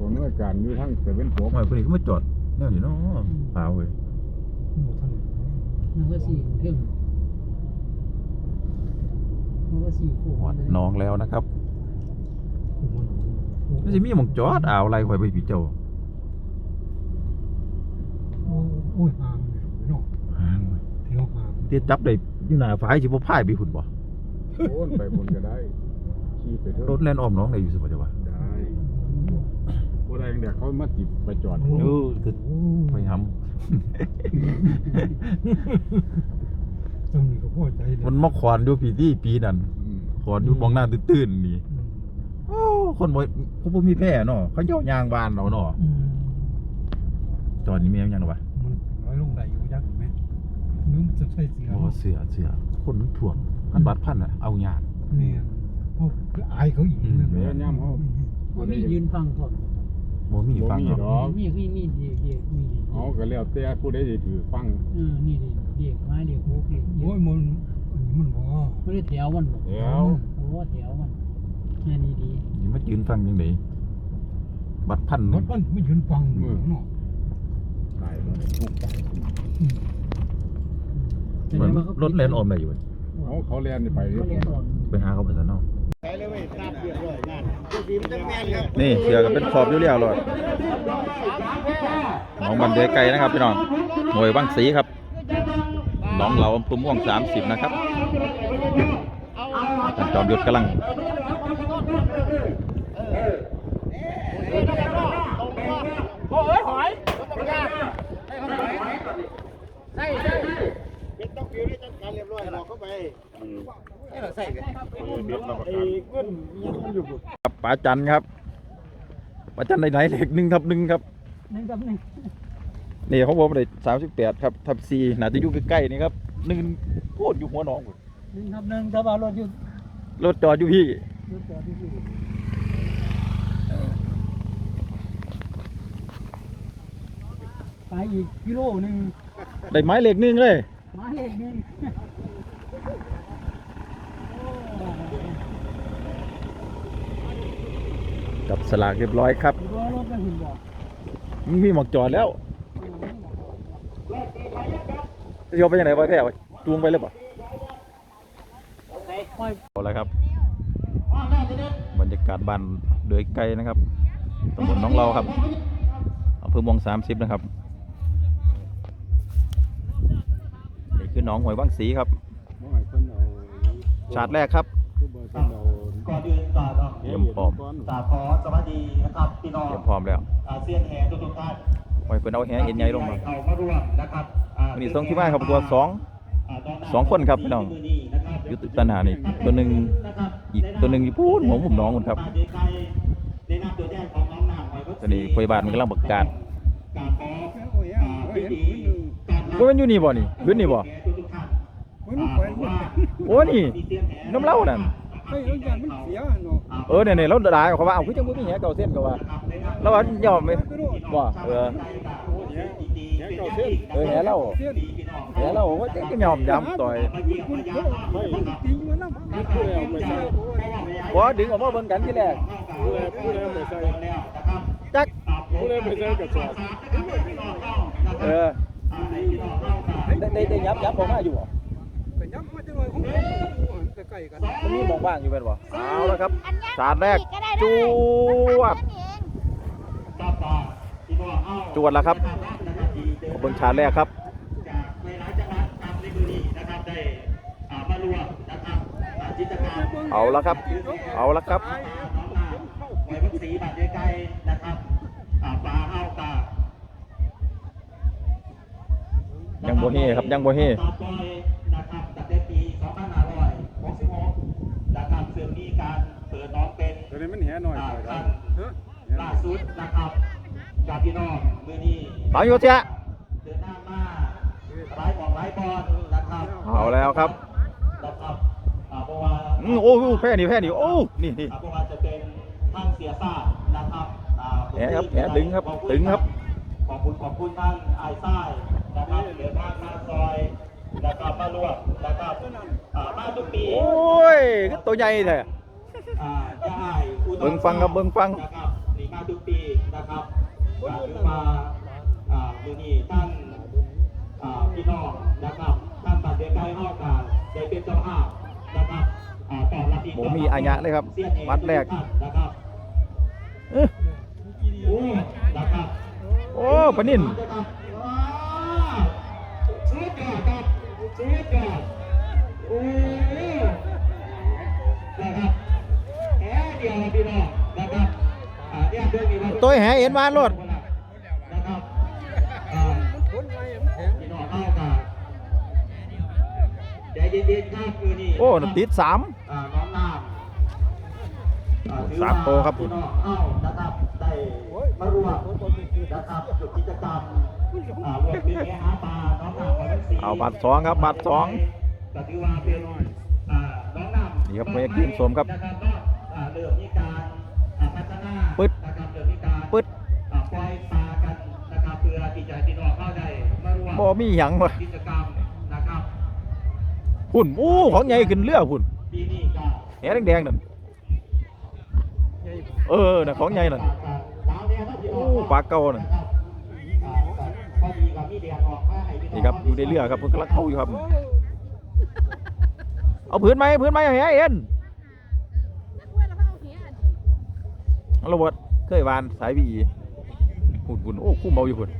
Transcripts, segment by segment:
ของหน่วยการอยู่ทั้งแต่เป็นโปหอยคนนี้ก็มาจอดแนวนี้เนาะเปล่าเว้ยมันก็สี่เท่งมันก็สี่คู่หอดน้องแล้วนะครับมันจะมีหมองจอดอ่าวอะไรหอยไปพี่เจ้าโอ้ยห่างเนาะห่างเว้ยเที่ยวห่างเตี้ยจับได้อยู่หน้าฝายสิบ่พายไปพุ่นบ่โอนไปบนก็ได้ขี่ไปเถรอะถแล่นอ้อมน้องได้อยู่สิบ่จ้ะวะได้ บ่ได้เดี๋ยวเขามาจิบไปจอดเออคือไปทตรงนี้ก็พอใจำมันมาขวานดูปีที่ปีนั้นอืมขวานดูมองหน้าตื้นๆนี่โอ้คนบ่เขาบ่มีแพ้เนาะเขาเจ้ายางบานเราเนาะจอดนี่แม่นยังหรอวะมันน้อยลงได้อยู่ยักไหมนึกจะใช่เสียโอ้เสือเสือคนมันถ่วงอันบัตรพันอะเอายากเนี่ยพวกอายเขาอีกอืมแม่ย่ำเขามันมียืนฟังก่อน บ่มีฟังบ่มีเนาะดอกมีคือนี่เด็กเด็กนี่เอาก็แล้วแต่ผู้ใดสิถือฟังเออนี่เด็กเด็กไม้เด็กโคกเด็กโอ้ยมันอันนี้มันบ่ไม่ได้แถวมันบอกเดี๋ยวโอ้แถวมันแค่นี้ดีนี่มายืนฟังจังไดบัตรพันหรนึ่ถงมันไม่ยืนฟังเนาะตายแล้วทุกข์ใจมันรถแล่นอ้อมได้อยู่เว้ยเอาเขาแล่นไปเขาเรียนอ่อนไปหาเขาไปซะเนาะ นี่เสือก็เป็นขอบอยู่แล้วเลยน้องมันเดไกลนะครับพี่น้องหน่วยบางสีครับน้องเราอำเภอม่วงสามสิบนะครับท่านจอมยุทธกำลังโอ้ยหอย ครับป๋าจันครับป๋าจันไหนๆเลขหนึ่งทับหนึ่งครับหนึ่งกับหนึ่งนี่เขาบอกว่าได้สามสิบแปดครับทับสี่น่าจะอยู่ใกล้ๆนี่ครับหนึ่งโคตรอยู่หัวหน้องพุ่นหนึ่งกับหนึ่งถ้าว่ารถอยู่รถจอดอยู่พี่รถจอดอยู่ไปอีกกิโลหนึ่งได้ไม้เลขหนึ่งเลยมาเลขหนึ่ง จับสลากเรียบร้อยครับรถรถก็เห็นบอกมึงมีหมอกจอดแล้วจะโยไปยังไงวะแท้วะจูงไปเลยป่ะปล่อยเอาละครับ บรรยากาศบ้านเดือยไกลนะครับตำบลหน้องเราครับอำเภอเมองสามสิบนะครับนี่คือหน้องหวยบางสีครับบ่ให้เพิ่นเอาชาร์จแรกครับ ก่อนอื่นก่อนครับเตรียมพร้อมกราบขอสวัสดีนะครับพี่น้องเตรียมพร้อมแล้ว อาเซียนแห่ทุกๆท่านหวยเพิ่นเอาแหเอ็นใหญ่ลงมาเข้ามาร่วมนะครับอ่าวันนี้ส่งที่บ้านครับตัวสองาตหาสองคนครับพี่น้องนะครับอยู่ตึกตันหานี่ตัวหนึ่งนะครับอีกตัวหนึ่งอยู่พูดหัวมุมน้องคนครับมาดีใครในนามตัวแทนของน้องนางหอยวัดตอนนี้พยาบาลมันกำลังประกาศกราบขออ่าพิธีการว่ามันอยู่นี่บ่นี่ขึ้นนี่บ่แห่ทุกๆท่านมันไปหมดโอ้นี่น้ำเล่านั่น ไอ้รถยานมันเสียเนาะเออเนี่ยเนี่ยเราด่าเขาว่าเอาคือจังบ่มีแหเก่าเส้นก็ว่าแล้วว่ายอมไหมว่าเออ แหเก่าเส้นเออแหเราแหเราว่าจะยอมย้ำต่อยคุณเขาไม่ตีมันน้ำผู้ใดเอาไปใส่บ่ดึงออกมาเบิ่งกันทีแรกผู้ใดผู้ใดเอาไปใส่จักผู้ใดไปใส่กระสอบเออได้ได้ได้ยับยับออกมาอยู่บ่แต่ย้ำมาจะหน่อยของใกล้ๆกัน มันมีหมองว่างอยู่แม่นบ่เอาละครับอันยังสาดแรกก็ได้จวด จวดแล้วครับเบิ่งชาร์จแรกครับจากในร้านจังหวัดตามในมือนี้นะครับได้อ่ามารวมนะครับอ่าจิตรกรรมเอาละครับ เอาละครับน้องนางหวยวัดศรีบาดเยไกลนะครับอ่าปลาเฮากายังบ่เฮครับยังบ่เฮ ต่อไปนะครับตั้งแต่ปี 2566นะครับซึ่งมีการเปิด น้องเป็นตัวนี้มันแหหน่อยอ่าหน่อยคท่ารับนล่าสุดนะครับจากพี่น้องมือนี้เอาอยู่เจ้าเดินหน้ามาร้ายของร้ายบอลนะครับเอาแล้วครับนะครับอ่าเพราะว่าอืมโอ้โหแพ้นี่แพ้นี่โอ้นี่นี่อ่าเพราะว่าจะเป็นทางเสียซ่าตนะครับอ่าแหครับแหดึงครับขอณดึงครับขอบคุณขอบคุณท่านไอ้ายซ้ายนะครับเดินทางมาซอยนะครับมาร่วมนะครับอ่ามาทุกปีโอ้ยคือตัวใหญ่แท้อ่าจะอ้ายอุดม เบิ่งฟังครับเบิ่งฟังนะครับนี่มาทุกปีนะนะครับก็ถือว่าอ่ามือนี้ท่านอ่าพี่น้องนะครับท่านตัดเดือนใกล้ห้องการได้เป็นเจ้าภาพนะครับอ่าต่อรับดีบ่มีอาญะเลยครับสีนอกวัดแรกทุท่านนะครับเอ้อโอ้นะครับโอ้ปะนินนะครับว้าวสุดยอดครับสุดยอดโอ้ ตัวแหเห็นวานรถนะครับอ่าพี่น้องเข้ากันใจเย็นมือนี้โอ้ติดสามสามโตครับพี่น้องเข้านะครับได้มาร่วมนะครับจุดกิจกรรมวมถึงแห่หาปลาน้องนำเอาบัตรสองครับบัตรสองก็ถือว่าเป็นอ่าน้องน้ำนี่ครับพระเอกทีมสมครับนะครับก็อ่าเริ่มมีการอ่าพัฒนาปึ๊ด นะครับเริ่มมีการปึ๊ดอ่าปล่อยปลากันนะครับเพื่อที่จะให้พี่น้องเข้าได้มาร่วมบ่มีหยังวะกิจกรรมนะครับหุ่นอู้ของใหญ่ขึ้นเรือหุ่นปีนี้ก็แหแดงๆนั่นเออน่ะของใหญ่นั่นโอ้ปลาเก่าน่ะพอดีกับมีแดดออกมาให้พี่น้งนี่ครับอยู่ในเรือครับเพิ่นกำลังเข้าอยู่ครับ เอาพื้นไหมพื้นไหมแหเอ็นเอาระเบิด เคยวานสายบีหุ่นหุ่นโอ้คุ้มเบาอยู่หุ่น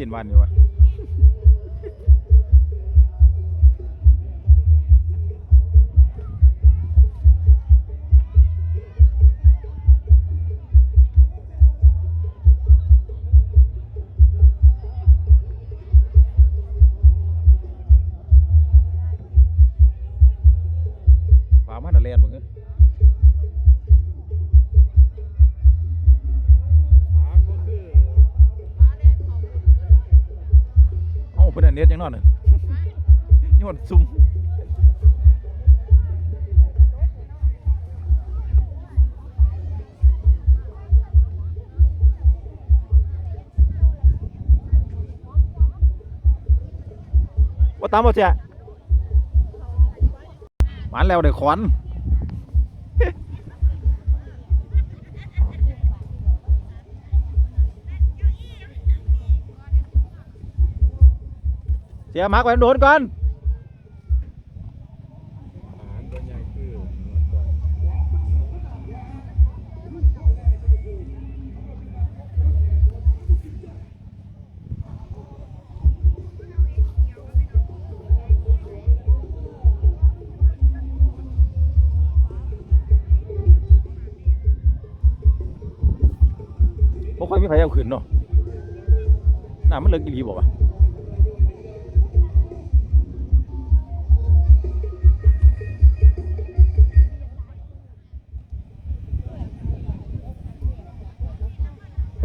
ยินวันอยู่วะ อ้าเพิ่นนะเน็ตยังนอ นน่ะยมว่าตามาหวนวได้ขอนเสียหมักไว้โดนก่อนบ่ค่อยมีใครเอาขึ้นเนาะน้ำมันเลิกอีหลีบ่วะ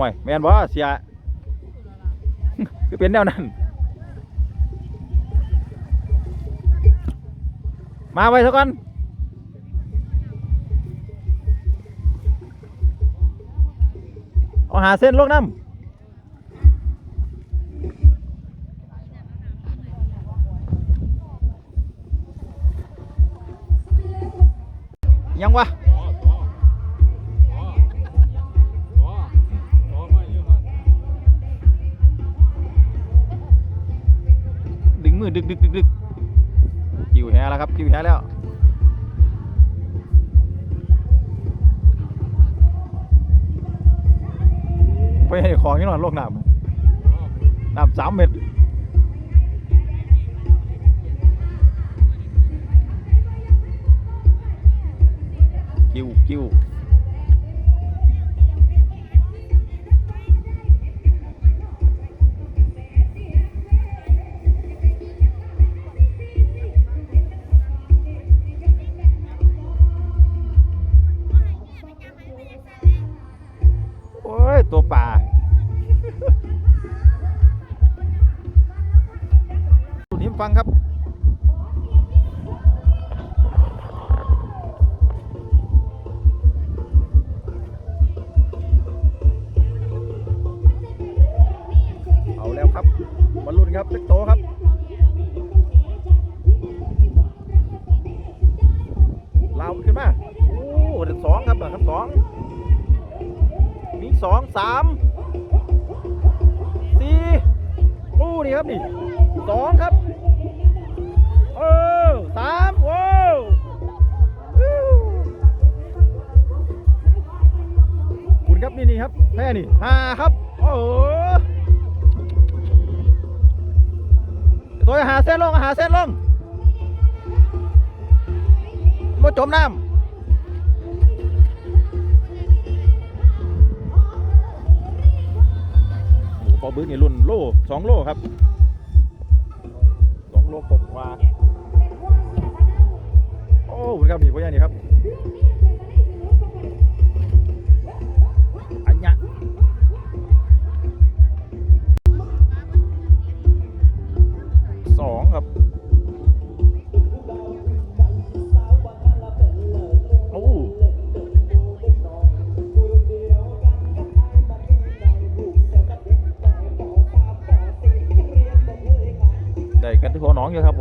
ห่วยแม่นบ่เสียคือเป็นแนวนั้น มาไว้ซะก่อนเอาหาเส้นลงน้ำยังวะ ดึกดึกดึกดึกคิวแฮแล้วครับคิวแฮแล้วไปให้ของนี่หน่อยโลกน้ำน้ำสามเม็ดกิ้วกิ้ว ตัวป่าตัวนี้ฟังครับ ครับนี่สองครับเออสามโวู้คุณครับนี่นี่ครับแม่นี่ห้าครับโอ้โหตัวหาเส้นลงหาเส้นลงมาจมน้ำ ปอบึ้งนี่รุ่นโลสองโลครับสองโลกว่าโอ้คุณครับนี่พ่อใหญ่นี่ครับ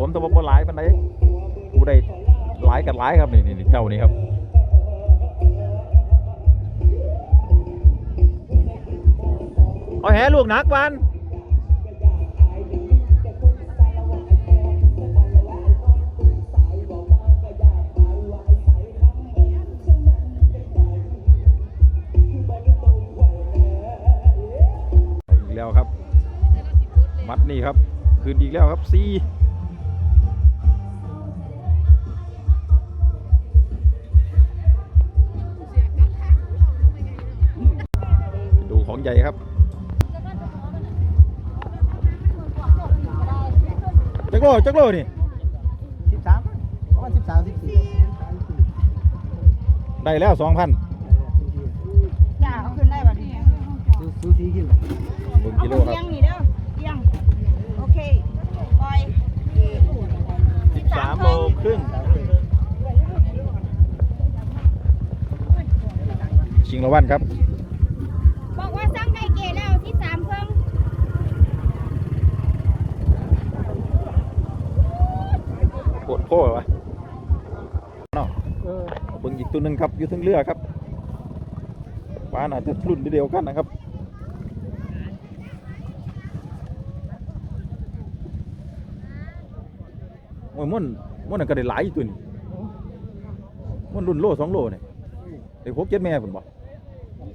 ผมแต่ว่าบ่หลายปานใดกูได้หลายกันหลายครับนี่นี่เจ้านี่ครับเอาแหลูกหนักวันเอาอีกแล้วครับ มัดนี่ครับ คืนอีกแล้วครับซี ใหญ่ครับจักโลจักโลนี่สิบสามประมาณสิบสามสิบสี่ได้แล้วสองพันจ้าเอาขึ้นได้แบบนี้ซูซีกินหนึ่งกิโลครัเอียบงนี่เด้อเอียงโอเคปล่อยสิบสามโลครึ่งชิงละวันครับ บอกว่าสั่งไก่เกแล้วที่สามเครื่อง ปวดโพ่วะเนาะเออเบิ่งอีกตัวหนึ่งครับอยู่ทั้งเรือครับปลาน่าจะรุ่นเดียวกันนะครับมวยม่วนม่วนนนก็ได้หลายอยู่ตัวนี้ม่วนรุ่นโลสองโลเนี่ยได้หกเจ็ดแม่ผมบอก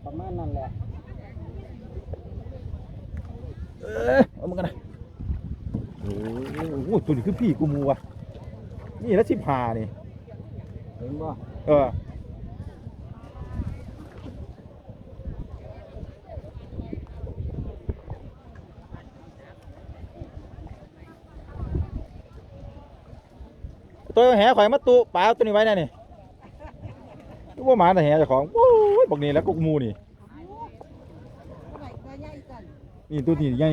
ประมาณนั้นแหละเออเอามันกันนะโอ้โหตัวนี้คือพี่กูมูวะ นี่ละสิบห้านี่ เห็นบ่เออ ตัวแหข่อยมาตุปลาเอาตัวนี้ไว้แน่นี่รู้ว่าหมาแต่แหเจ้าของโอ้ยบอกนี่แล้วกุกมูนี่ นี่ตัวนี้ใหญ่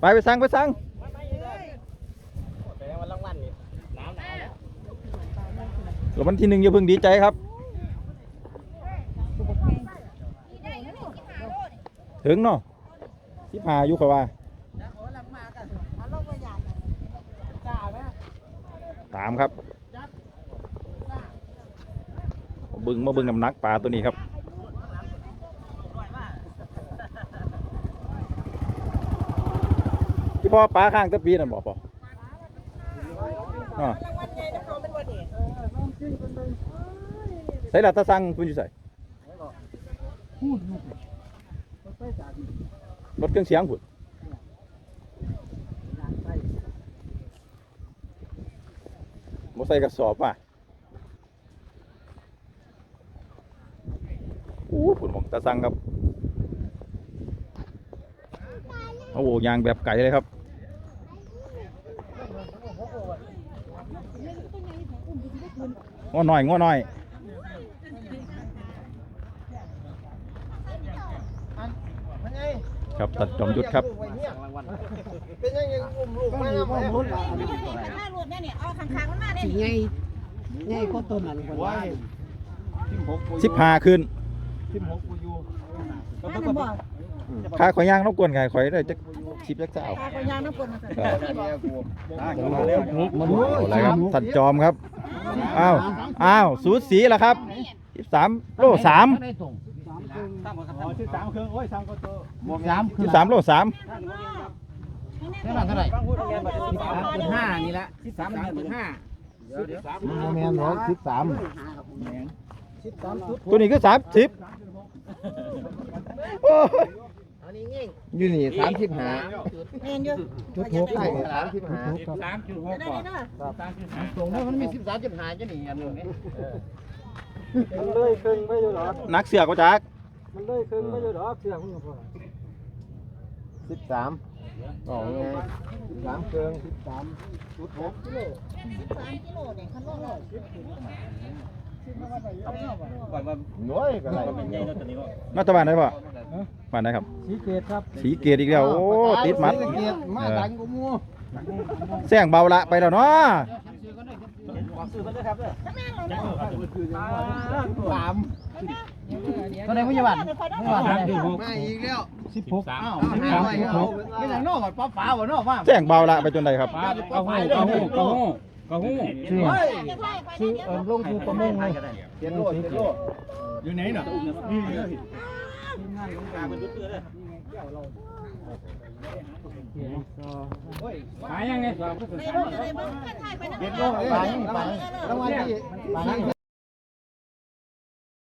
ไปไปสั่งไปสั่ง แล้ววันที่หนึ่งอย่าเพิ่งดีใจครับ ถึงเนาะที่พาอยู่เขาว่าตามครับบึงมาบึงน้ำนักปลาตัวนี้ครับที่พ่อปลาข้างตะปีนั่นบอกป่อ ใส่ละตาสังคุณอยู่ใส่พูดลูกรถไฟสายรถเครื่องเสียงผุดยางไส้มาใส่กระสอบมาอู้ผุดของตาสังครับ โอ้โหยางแบบไก่เลยครับ ง้อหน่อยง้อหน่อยครับตัดจอมยุทธครับเป็นยังไงอุ้มลูกไม่ยอมให้ลูกเนี่ยเอาขังขัมันมาเนี่ยไงไงโคตรต้นมันคนว่าสิบห้าขึ้นสิบหกกูยู่ข้าขอยย่างรบกวนไงขอยได้จะชิบจักเจ้าข้าขอยย่างรบกวนมาสิมันอะไรครับตัดจอมครับ อ้าวอ้าวสูสีแล้วครับสิบสามโลสามที่สามเครื่องโอ้ยสามก็โตสามคืสิอบสามโลสามได้บ้างเท่าไหร่ห้านี่ละสิบสามเป็นห้าแม่นร้อยสิบสามตัวนี้ก็สามสิบ โอ้ยอยู่นี่สามสิบห้าเมนอยู่จุดหกได้สามสิบห้าสามจุดหกได้ก่อนได้ได้ตรงนี้มันมีสิบสามจุดห้าจะหนีอันนึงนี่มันเลยครึ่งไม่อยู่หรอนักเสือกก็จักมันเลยครึ่งไม่อยู่หรอเสียงคุณพ่อสิบสามอ๋อไงสิบสามเครื่องสิบสามจุดหกสิบสามกิโลเนี่ยคันโลละ น้อยก็ได้มาตะวันได้ป่ะบ้านไหนครับ สีเกตครับสีเกตอีกแล้วโอ้ติดมัดมาดังกูมูแซงเบาละไปแล้วเนาะสามตอนไหนพยาบาลพยาบาลมาอีกแล้วสิบหกอ้าวสิบสามสิบหกไม่อย่างนอกป้าฟ้าวะนอกว่าแซงเบาละไปจนใดครับกระหูกระหูกระหู กระหูชื่อชื่อเออลงคือประมงเลยเทียนโลดเทียนโลดอยู่ไหนเนาะหายังไงสอบในรถอะไรบ้างกันถ่ายไปนะเทียนโลดเลยไปรางวัลที่ปลาหางแพ